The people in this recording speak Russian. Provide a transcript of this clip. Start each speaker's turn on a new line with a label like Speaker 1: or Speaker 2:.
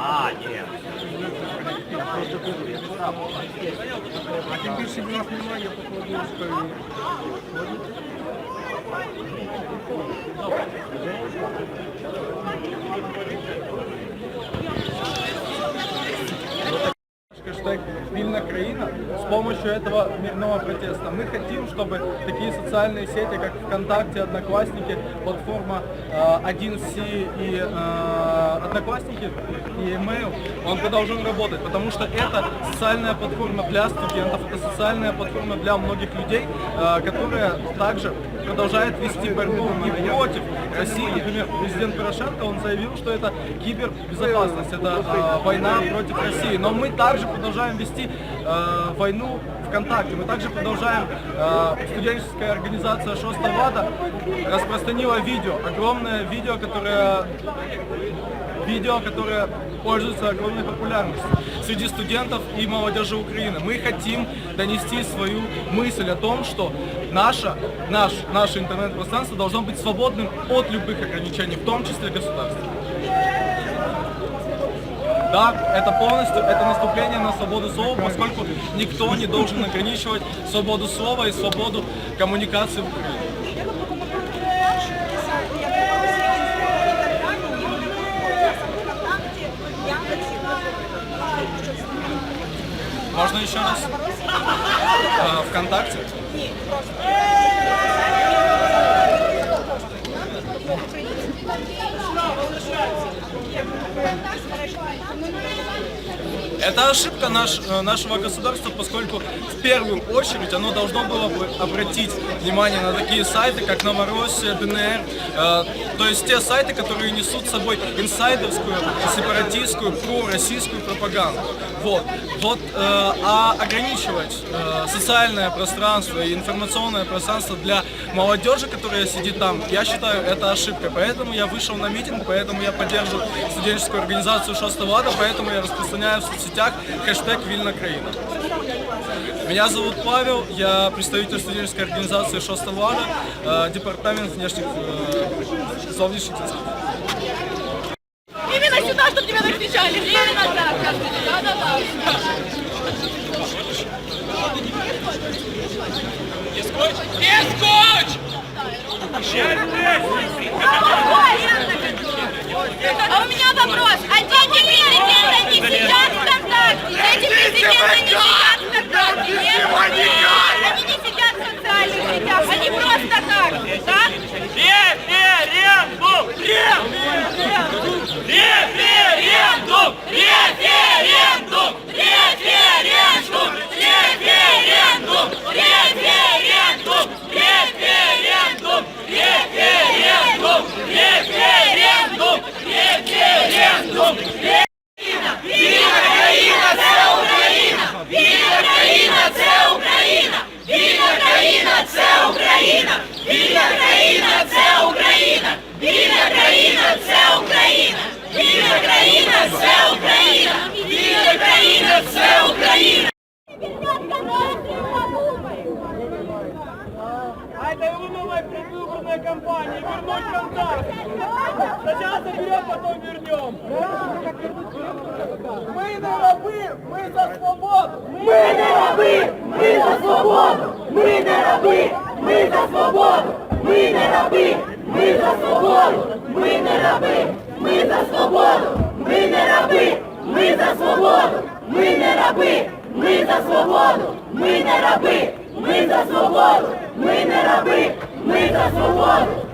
Speaker 1: А, нет.
Speaker 2: А тим більше в я покладу розповім. «Вильна Краина» с помощью этого мирного протеста. Мы хотим, чтобы такие социальные сети, как ВКонтакте, Одноклассники, платформа э, 1С и э, Одноклассники и Email, он продолжен работать, потому что это социальная платформа для студентов, это социальная платформа для многих людей, э, которая также продолжает вести борьбу не против России. Например, президент Порошенко, он заявил, что это кибербезопасность, это э, война против России. Но мы также продолжаем вести э, войну ВКонтакте. Мы также продолжаем, э, студенческая организация Шоста Вада распространила видео, огромное видео, которое видео, которое пользуется огромной популярностью среди студентов и молодежи Украины. Мы хотим донести свою мысль о том, что наша, наш, наше интернет-пространство должно быть свободным от любых ограничений, в том числе государства. Да, это полностью, это наступление на свободу слова, поскольку никто не должен ограничивать свободу слова и свободу коммуникации в Украине. Можно еще раз? А, ВКонтакте? Это ошибка наш, э, нашего государства, поскольку в первую очередь оно должно было бы обратить внимание на такие сайты, как Новороссия, ДНР, э, то есть те сайты, которые несут с собой инсайдерскую, сепаратистскую, пророссийскую пропаганду. Вот. Вот, э, а ограничивать э, социальное пространство и информационное пространство для молодежи, которая сидит там, я считаю, это ошибка. Поэтому я вышел на митинг, поэтому я поддерживаю студенческую организацию Шостовада, поэтому я распространяю в соцсетях хэштег Вильна Краина. Меня зовут Павел, я представитель студенческой организации Шостовада, э, департамент внешних э, зовнішніх зв'язків.
Speaker 3: Именно сюда, чтобы тебя накричали. Именно так, каждый день. Да-да-да. А у меня вопрос. А
Speaker 4: Random! країна це Україна!
Speaker 5: А это его новая предвыборная кампания. Вернуть контакт. Сначала заберем, потом вернем. Мы не рабы, мы за свободу. Мы не рабы, мы за свободу. Мы не рабы, мы за свободу. Мы не рабы, мы за свободу. Мы не рабы, мы за свободу. Мы не рабы, мы за свободу. Мы не рабы, мы за свободу. Мы не рабы, ми за свободу, ми не раби, ми за свободу,